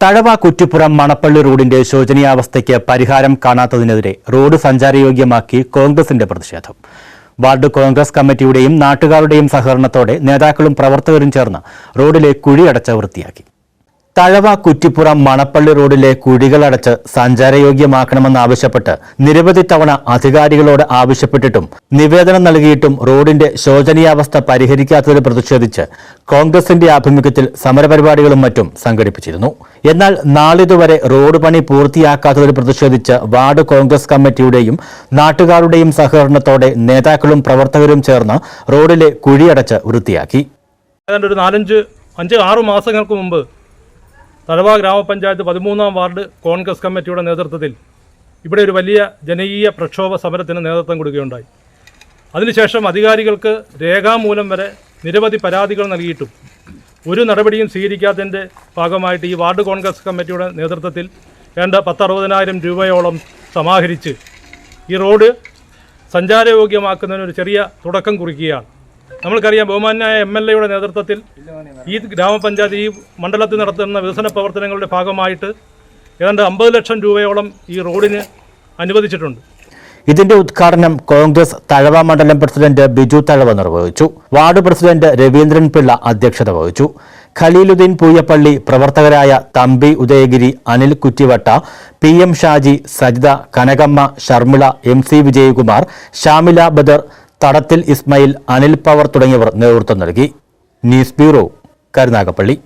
തഴവ കുറ്റിപ്പുറം മണപ്പള്ളി റോഡിന്റെ ശോചനീയാവസ്ഥയ്ക്ക് പരിഹാരം കാണാത്തതിനെതിരെ റോഡ് സഞ്ചാരയോഗ്യമാക്കി കോൺഗ്രസിന്റെ പ്രതിഷേധം. വാർഡ് കോൺഗ്രസ് കമ്മിറ്റിയുടെയും നാട്ടുകാരുടെയും സഹകരണത്തോടെ നേതാക്കളും പ്രവർത്തകരും ചേർന്ന് റോഡിലെ കുഴിയടച്ച വൃത്തിയാക്കി. തഴവ കുറ്റിപ്പുറം മണപ്പള്ളി റോഡിലെ കുഴികളടച്ച് സഞ്ചാരയോഗ്യമാക്കണമെന്നാവശ്യപ്പെട്ട് നിരവധി തവണ അധികാരികളോട് ആവശ്യപ്പെട്ടിട്ടും നിവേദനം നൽകിയിട്ടും റോഡിന്റെ ശോചനീയാവസ്ഥ പരിഹരിക്കാത്തതിൽ പ്രതിഷേധിച്ച് കോൺഗ്രസിന്റെ ആഭിമുഖ്യത്തിൽ സമരപരിപാടികളും മറ്റും സംഘടിപ്പിച്ചിരുന്നു. എന്നാൽ നാളിതുവരെ റോഡ് പണി പൂർത്തിയാക്കാത്തതിൽ പ്രതിഷേധിച്ച് വാർഡ് കോൺഗ്രസ് കമ്മിറ്റിയുടെയും നാട്ടുകാരുടെയും സഹകരണത്തോടെ നേതാക്കളും പ്രവർത്തകരും ചേർന്ന് റോഡിലെ കുഴിയടച്ച് വൃത്തിയാക്കി. ഏതാണ്ട് ഒരു നാലഞ്ച് അഞ്ച് ആറ് മാസങ്ങൾക്ക് മുമ്പ് തഴവ ഗ്രാമപഞ്ചായത്ത് പതിമൂന്നാം വാർഡ് കോൺഗ്രസ് കമ്മിറ്റിയുടെ നേതൃത്വത്തിൽ ഇവിടെ ഒരു വലിയ ജനകീയ പ്രക്ഷോഭ സമരത്തിന് നേതൃത്വം കൊടുക്കുകയുണ്ടായി. അതിനുശേഷം അധികാരികൾക്ക് രേഖാമൂലം വരെ നിരവധി പരാതികൾ നൽകിയിട്ടും ഒരു നടപടിയും സ്വീകരിക്കാത്തതിന്റെ ഭാഗമായിട്ട് ഈ വാർഡ് കോൺഗ്രസ് കമ്മിറ്റിയുടെ നേതൃത്വത്തിൽ വേണ്ട പത്തറുപതിനായിരം രൂപയോളം സമാഹരിച്ച് ഈ റോഡ് സഞ്ചാരയോഗ്യമാക്കുന്നതിനൊരു ചെറിയ തുടക്കം കുറിക്കുകയാണ്. നമ്മൾക്കറിയാം ബഹുമാനായ എം എൽ എയുടെ നേതൃത്വത്തിൽ ഈ ഗ്രാമപഞ്ചായത്ത് ഈ മണ്ഡലത്തിൽ നടത്തുന്ന വികസന പ്രവർത്തനങ്ങളുടെ ഭാഗമായിട്ട് ഏതാണ്ട് അമ്പത് ലക്ഷം രൂപയോളം ഈ റോഡിന് അനുവദിച്ചിട്ടുണ്ട്. ഇതിന്റെ ഉദ്ഘാടനം കോൺഗ്രസ് തഴവ മണ്ഡലം പ്രസിഡന്റ് ബിജു തഴവ നിർവഹിച്ചു. വാർഡ് പ്രസിഡന്റ് രവീന്ദ്രൻ പിള്ള അധ്യക്ഷത വഹിച്ചു. ഖലീലുദ്ദീൻ പൂയപ്പള്ളി പ്രവർത്തകരായ Thampi Udayagiri Anil Kuttivatta P M Shaji Sajitha Kanakamma Sharmila M C Vijayakumar Shamila Badar Thadathil Ismail Anil power തുടങ്ങിയവർ നേതൃത്വം നൽകി. News bureau Karunagappally.